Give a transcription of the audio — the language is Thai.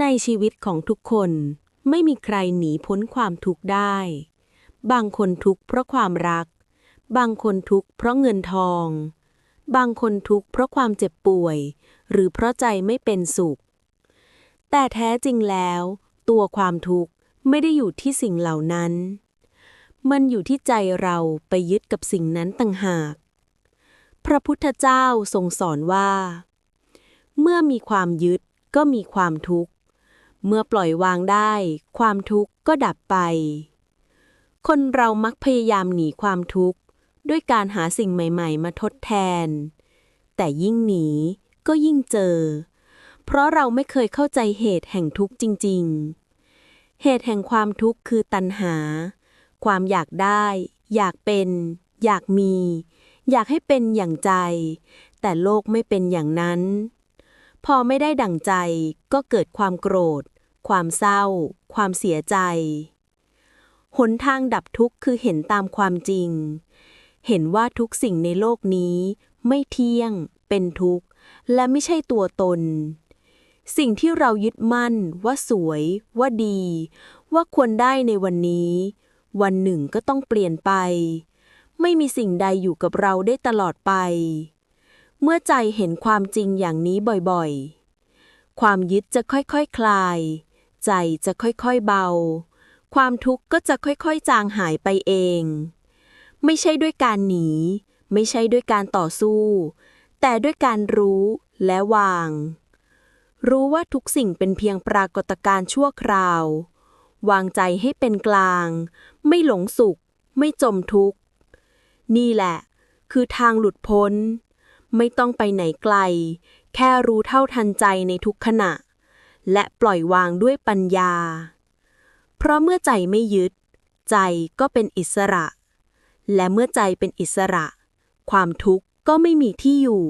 ในชีวิตของทุกคนไม่มีใครหนีพ้นความทุกข์ได้ บางคนทุกข์เพราะความรัก บางคนทุกข์เพราะเงินทอง บางคนทุกข์เพราะความเจ็บป่วย หรือเพราะใจไม่เป็นสุข แต่แท้จริงแล้ว ตัวความทุกข์ไม่ได้อยู่ที่สิ่งเหล่านั้น มันอยู่ที่ใจเราไปยึดกับสิ่งนั้นต่างหาก พระพุทธเจ้าทรงสอนว่า เมื่อมีความยึดก็มีความทุกข์ เมื่อปล่อยวางได้ ความทุกข์ก็ดับไป คนเรามักพยายามหนีความทุกข์ ด้วยการหาสิ่งใหม่ ๆ มาทดแทน แต่ยิ่งหนีก็ยิ่งเจอ เพราะเราไม่เคยเข้าใจเหตุแห่งทุกข์จริง ๆ เหตุแห่งความทุกข์คือตัณหา ความอยากได้ อยากเป็น อยากมี อยากให้เป็นอย่างใจ แต่โลกไม่เป็นอย่างนั้นพอไม่ได้ดั่งใจก็เกิดความโกรธ ความเศร้า ความเสียใจ หนทางดับทุกข์คือเห็นตามความจริง เห็นว่าทุกสิ่งในโลกนี้ ไม่เที่ยง เป็นทุกข์ และไม่ใช่ตัวตน สิ่งที่เรายึดมั่น ว่าสวย ว่าดี ว่าควรได้ในวันนี้ วันหนึ่งก็ต้องเปลี่ยนไป ไม่มีสิ่งใดอยู่กับเราได้ตลอดไป เมื่อใจเห็นความจริงอย่างนี้บ่อยๆความยึดจะค่อยๆคคลาย ใจจะค่อยๆเบา ความทุกข์ก็จะค่อยๆจางหายไปเอง ไม่ใช่ด้วยการหนี ไม่ใช่ด้วยการต่อสู้ แต่ด้วยการรู้และวาง รู้ว่าทุกสิ่งเป็นเพียงปรากฏการณ์ชั่วคราว วางใจให้เป็นกลาง ไม่หลงสุข ไม่จมทุกข์ นี่แหละ คือทางหลุดพ้น ไม่ต้องไปไหนไกล แค่รู้เท่าทันใจในทุกขณะ และปล่อยวางด้วยปัญญา เพราะเมื่อใจไม่ยึด ใจก็เป็นอิสระ และเมื่อใจเป็นอิสระ ความทุกข์ก็ไม่มีที่อยู่